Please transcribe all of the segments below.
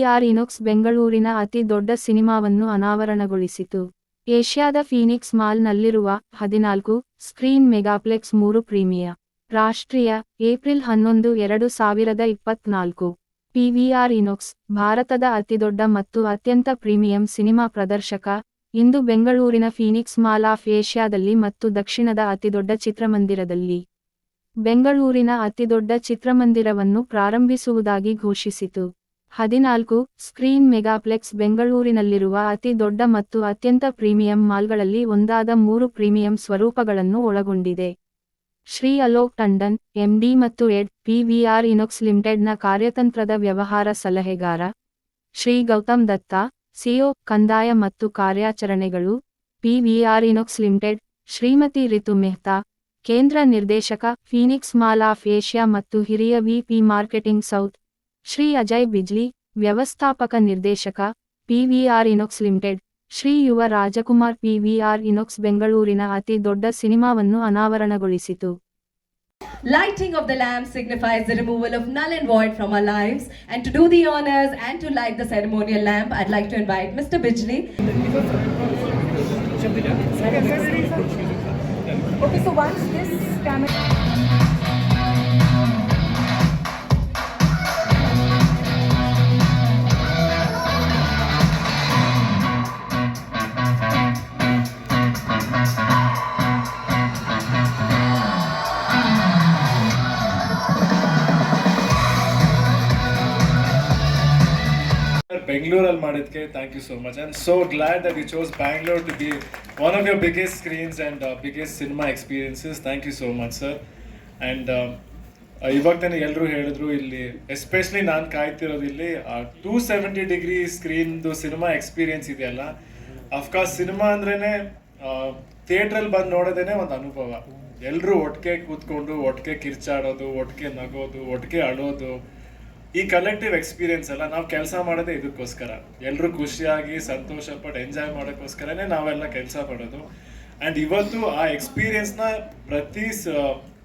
PVR ಇನೋಕ್ಸ್ ಬೆಂಗಳೂರಿನ ಅತಿ ದೊಡ್ಡ ಸಿನಿಮಾವನ್ನು ಅನಾವರಣಗೊಳಿಸಿತು. ಏಷ್ಯಾದ ಫೀನಿಕ್ಸ್ ಮಾಲ್ನಲ್ಲಿರುವ ಹದಿನಾಲ್ಕು ಸ್ಕ್ರೀನ್ ಮೆಗಾಪ್ಲೆಕ್ಸ್ ಮೂರು ಪ್ರೀಮಿಯ. ರಾಷ್ಟ್ರೀಯ ಏಪ್ರಿಲ್ ಹನ್ನೊಂದು, ಎರಡು ಸಾವಿರದ ಇಪ್ಪತ್ನಾಲ್ಕು. ಪಿವಿಆರ್ ಇನೋಕ್ಸ್, ಭಾರತದ ಅತಿದೊಡ್ಡ ಮತ್ತು ಅತ್ಯಂತ ಪ್ರೀಮಿಯಂ ಸಿನಿಮಾ ಪ್ರದರ್ಶಕ. ಇಂದು ಬೆಂಗಳೂರಿನ ಫೀನಿಕ್ಸ್ ಮಾಲ್ ಆಫ್ ಏಷ್ಯಾದಲ್ಲಿ ಮತ್ತು ದಕ್ಷಿಣದ ಅತಿದೊಡ್ಡ ಚಿತ್ರಮಂದಿರದಲ್ಲಿ. ಬೆಂಗಳೂರಿನ ಅತಿದೊಡ್ಡ ಚಿತ್ರಮಂದಿರವನ್ನು ಪ್ರಾರಂಭಿಸುವುದಾಗಿ ಘೋಷಿಸಿತು. ಹದಿನಾಲ್ಕು, ಸ್ಕ್ರೀನ್ ಮೆಗಾಪ್ಲೆಕ್ಸ್ ಬೆಂಗಳೂರಿನಲ್ಲಿರುವ ಅತಿ ದೊಡ್ಡ ಮತ್ತು ಅತ್ಯಂತ ಪ್ರೀಮಿಯಂ ಮಾಲ್ಗಳಲ್ಲಿ ಒಂದಾದ ಮೂರು ಪ್ರೀಮಿಯಂ ಸ್ವರೂಪಗಳನ್ನು ಒಳಗೊಂಡಿದೆ. ಶ್ರೀ ಅಲೋಕ್ ಟಂಡನ್, ಎಂಡಿ ಮತ್ತು ಎಡ್, ಪಿವಿಆರ್ ಇನೊಕ್ಸ್ ಲಿಮಿಟೆಡ್ನ ಕಾರ್ಯತಂತ್ರದ ವ್ಯವಹಾರ ಸಲಹೆಗಾರ. ಶ್ರೀ ಗೌತಮ್ ದತ್ತ, ಸಿಒ ಕಂದಾಯ ಮತ್ತು ಕಾರ್ಯಾಚರಣೆಗಳು. ಪಿವಿಆರ್ ಇನೊಕ್ಸ್ ಲಿಮಿಟೆಡ್, ಶ್ರೀಮತಿ ರಿತು ಮೆಹ್ತಾ, ಕೇಂದ್ರ ನಿರ್ದೇಶಕ, ಫೀನಿಕ್ಸ್ ಮಾಲ್ ಆಫ್ ಏಷ್ಯಾ ಮತ್ತು ಹಿರಿಯ VP marketing south. Shri Ajay Bijli ವ್ಯವಸ್ಥಾಪಕ ನಿರ್ದೇಶಕ ಪಿವಿಆರ್ ಇನೋಕ್ಸ್ ಲಿಮಿಟೆಡ್ ಶ್ರೀ ಯುವ ರಾಜಕುಮಾರ್ ಪಿವಿಆರ್ ಇನೋಕ್ಸ್ ಬೆಂಗಳೂರಿನ ಅತಿ ದೊಡ್ಡ ಸಿನಿಮಾವನ್ನು ಅನಾವರಣಗೊಳಿಸಿತು Lighting of the lamp signifies the removal of null and void from our lives. And to do the honors and to light the ceremonial lamp, I'd like to invite Mr. Bijli. Okay, so once this camera. ಬೆಂಗಳೂರಲ್ಲಿ ಮಾಡಿದ್ಕೆ thank you so much I am so glad that you chose Bangalore to be one of your biggest screens and biggest cinema experiences thank you so much sir and ಇವಾಗ ತಾನೇ ಎಲ್ಲರೂ ಹೇಳಿದ್ರು ಇಲ್ಲಿ especially ನಾನು ಕಾಯ್ತಿರೋದು ಇಲ್ಲಿ two seventy degree ಸ್ಕ್ರೀನ್ದು cinema experience ಇದೆಯಲ್ಲ ಅಫ್ಕೋರ್ಸ್ ಸಿನಿಮಾ ಅಂದ್ರೇ ಥಿಯೇಟ್ರಲ್ಲಿ ಬಂದು ನೋಡೋದೇನೆ ಒಂದು ಅನುಭವ. ಎಲ್ಲರೂ ಒಟ್ಟಿಗೆ ಕೂತ್ಕೊಂಡು, ಒಟ್ಟಿಗೆ ಕಿರ್ಚಾಡೋದು, ಒಟ್ಟಿಗೆ ನಗೋದು, ಒಟ್ಟಿಗೆ ಅಳೋದು ಈ ಕಲೆಕ್ಟಿವ್ ಎಕ್ಸ್ಪೀರಿಯನ್ಸ್ ಎಲ್ಲ ನಾವು ಕೆಲಸ ಮಾಡೋದೇ ಇದಕ್ಕೋಸ್ಕರ. ಎಲ್ಲರೂ ಖುಷಿಯಾಗಿ ಸಂತೋಷ ಪಟ್ಟು ಎಂಜಾಯ್ ಮಾಡೋಕ್ಕೋಸ್ಕರನೇ ನಾವೆಲ್ಲ ಕೆಲಸ ಮಾಡೋದು. ಆ್ಯಂಡ್ ಇವತ್ತು ಆ ಎಕ್ಸ್ಪೀರಿಯನ್ಸ್ನ ಪ್ರತಿ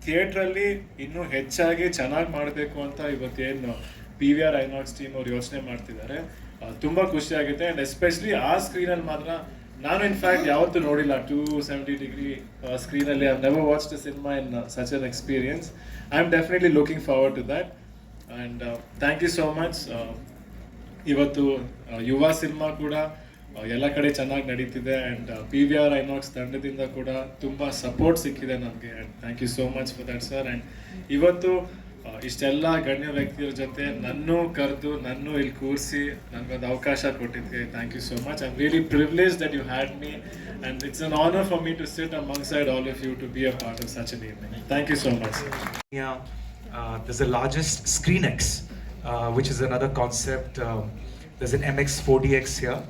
ಥಿಯೇಟ್ರಲ್ಲಿ ಇನ್ನೂ ಹೆಚ್ಚಾಗಿ ಚೆನ್ನಾಗಿ ಮಾಡಬೇಕು ಅಂತ ಇವತ್ತೇನು P V R Inox team ಅವ್ರು ಯೋಚನೆ ಮಾಡ್ತಿದ್ದಾರೆ. ತುಂಬ ತುಂಬಾ ಖುಷಿ ಆಗುತ್ತೆ ಆ್ಯಂಡ್ ಎಸ್ಪೆಷಲಿ ಆ ಸ್ಕ್ರೀನಲ್ಲಿ ಮಾತ್ರ ನಾನು ಇನ್ಫ್ಯಾಕ್ಟ್ ಯಾವತ್ತೂ ನೋಡಿಲ್ಲ. Two seventy degree ಸ್ಕ್ರೀನಲ್ಲಿ I never watch the cinema in such an experience I am definitely looking forward to that and thank you so much ಇವತ್ತು ಆ, ಯುವ ಸಿನಿಮಾ ಕೂಡ ಆ, ಎಲ್ಲ ಕಡೆ ಚೆನ್ನಾಗಿ ನಡೀತಿದೆ. And P V R Inox ತಂಡದಿಂದ ಕೂಡ ತುಂಬ ಸಪೋರ್ಟ್ ಸಿಕ್ಕಿದೆ ನಮಗೆ. And thank you so much for that sir and ಇವತ್ತು ಆ, ಇಷ್ಟೆಲ್ಲ ಗಣ್ಯ ವ್ಯಕ್ತಿಯರ ಜೊತೆ ನನ್ನೂ ಕರೆದು ನನ್ನೂ ಇಲ್ಲಿ ಕೂರಿಸಿ ನನಗೊಂದು ಅವಕಾಶ ಕೊಟ್ಟಿದ್ದೆ thank you so much I am really privilege that you had me and it's an honour for me to sit among side all of you to be a part of such an evening thank you so much uh, there's the largest ScreenX, uh, which is another concept. Um, there's an MX 4DX here.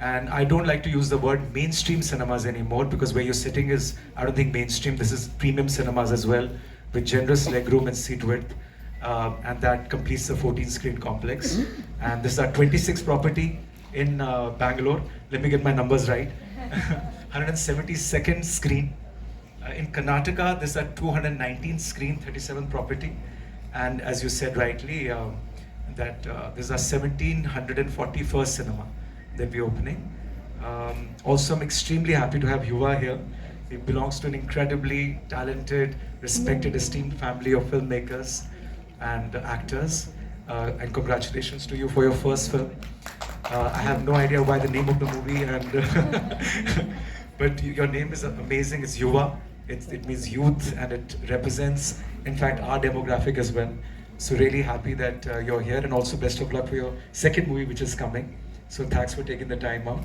And I don't like to use the word mainstream cinemas anymore because where you're sitting is, I don't think mainstream. This is premium cinemas as well with generous legroom and seat width. Um, and that completes the 14 screen complex. And this is our 26th property in uh, Bangalore. Let me get my numbers right 172nd screen. Uh, in Karnataka, there's a 219 screen, 37 property, and as you said rightly, um, that uh, there's a 1741st cinema that we're opening. Um, also, I'm extremely happy to have Yuva here. He belongs to an incredibly talented, respected, esteemed family of filmmakers and actors. Uh, and congratulations to you for your first film. Uh, I have no idea why the name of the movie, and but your name is amazing. It's Yuva. It's, it means youth, and it represents, in fact, our demographic as well. So really happy that uh, you're here, and also best of luck for your second movie, which is coming. So thanks for taking the time out,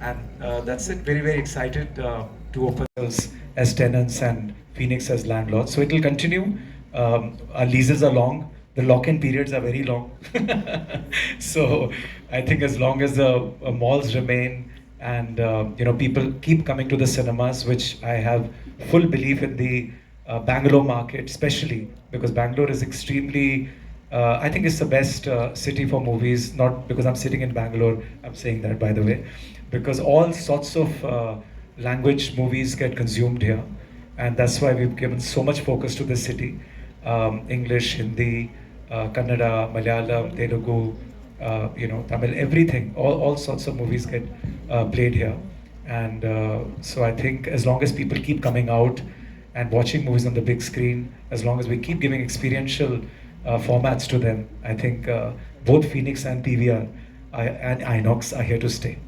and uh, that's it. Very very excited uh, to open those as tenants and Phoenix as landlords. So it will continue. Um, our leases are long. The lock-in periods are very long. so I think as long as the uh, malls remain and uh, you know people keep coming to the cinemas, which I have full belief in the uh, Bangalore market, especially because Bangalore is extremely. Uh, I think it's the best uh, city for movies. Not because I'm sitting in Bangalore. I'm saying that by the way, because all sorts of uh, language movies get consumed here, and that's why we've given so much focus to this city. Um, English, Hindi, uh, Kannada, Malayalam, Telugu, uh, you know, Tamil, everything, all, all sorts of movies get uh, played here. And uh, so I think as long as people keep coming out and watching movies on the big screen, as long as we keep giving experiential uh, formats to them, I think uh, both Phoenix and PVR I, and Inox are here to stay.